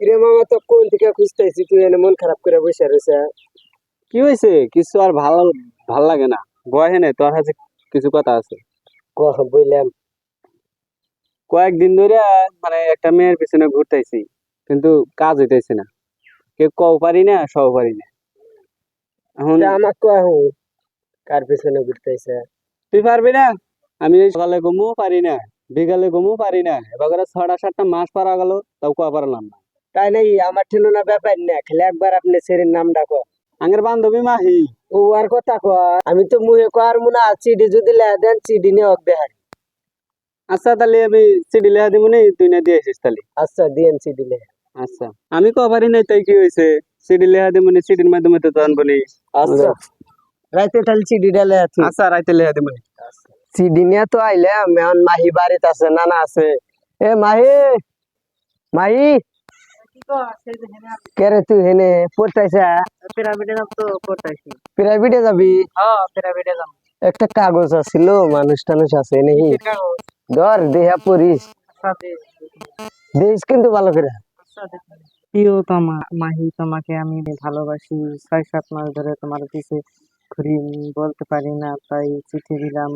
কিরে মামা তো কোন থেকে খুঁজতেছি? তুই এনে মন খারাপ করে বসে রয়েছে। কি হয়েছে? কিছু আর ভালো ভালো লাগে না। বয় হেনে তোর কাছে কিছু কথা আছে। কহ বললাম। কয়েকদিন ধরে মানে একটা মেয়ের পিছনে ঘুরতেছি কিন্তু কাজ হইতেছে না। কেউ কও পারি না সব পারি না। এখন আমার কহ কার পিছনে ঘুরতেছে? তুই পারবি না? আমি সকালে ঘুমও পারি না বিকালে ঘুমও পারি না। এবার ছটা সাতটা মাস পারা গেল তাও কোয়া পারলাম না। তাই নাই আমার ঠিকানা ব্যাপার না খালি একবার আপনি সেরের নাম ডাকো আগের বান্ধবী মাহি। ও আর কথা কয় আমি তো মুহে কয়ার মুনা চিডি যদি লে দেন চিডি নিয়ে অক দেখার আচ্ছা তাহলে আমি চিঠি লেখা দিব নি তুই না দিয়ে আসিস তাহলে। আচ্ছা দিয়েন চিডি লে আচ্ছা আমি কও পারি নাই তাই কি হয়েছে চিঠি লেখা দিব নি চিঠির মাধ্যমে তো তখন বলি আচ্ছা রাইতে তাহলে চিডি ডালে আছি আচ্ছা রাইতে লেখা দিব নি। চিডি নিয়ে তো আইলে এখন মাহি বাড়িতে আছে নানা আছে। এ মাহি মাহি। কে রে তুই হেনে পড়তাইছে পিরামিডে নাম তো পড়তাইছি প্রাইভেটে যাবি হ্যাঁ পিরামিডে নাম একটা কাগজ আছিল মানুষ টানুষ আছে নেই ধর দেহা পড়িস দেখিস কিন্তু ভালো করে প্রিয় তোমা মাহি তোমাকে আমি ভালোবাসি ছয় সাত মাস ধরে তোমার পিছে ঘুরি বলতে পারি না তাই চিঠি দিলাম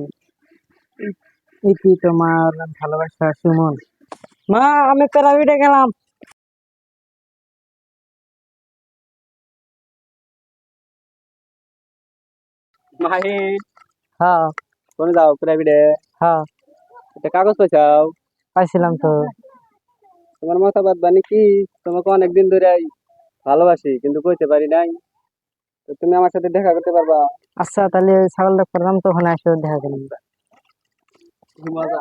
ইতি তোমার ভালোবাসা সুমন মা আমি পিরামিডে গেলাম মাহি হ্যাঁ কোনে যাও প্রাইভেটে হ্যাঁ একটা কাগজ পাইছাও পাইছিলাম তো তোমার মতামত বানি কি তোমাকে অনেকদিন ধরে ভালোবাসি কিন্তু কইতে পারি নাই তো তুমি আমার সাথে দেখা করতে পারবা আচ্ছা তাহলে ছাগলটা করলাম তো ওখানে আসে দেখা দিলাম মজা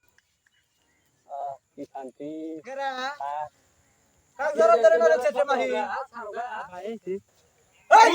কি শান্তি কাক ধরে ধরে মেরেছে মাহি ভাই এই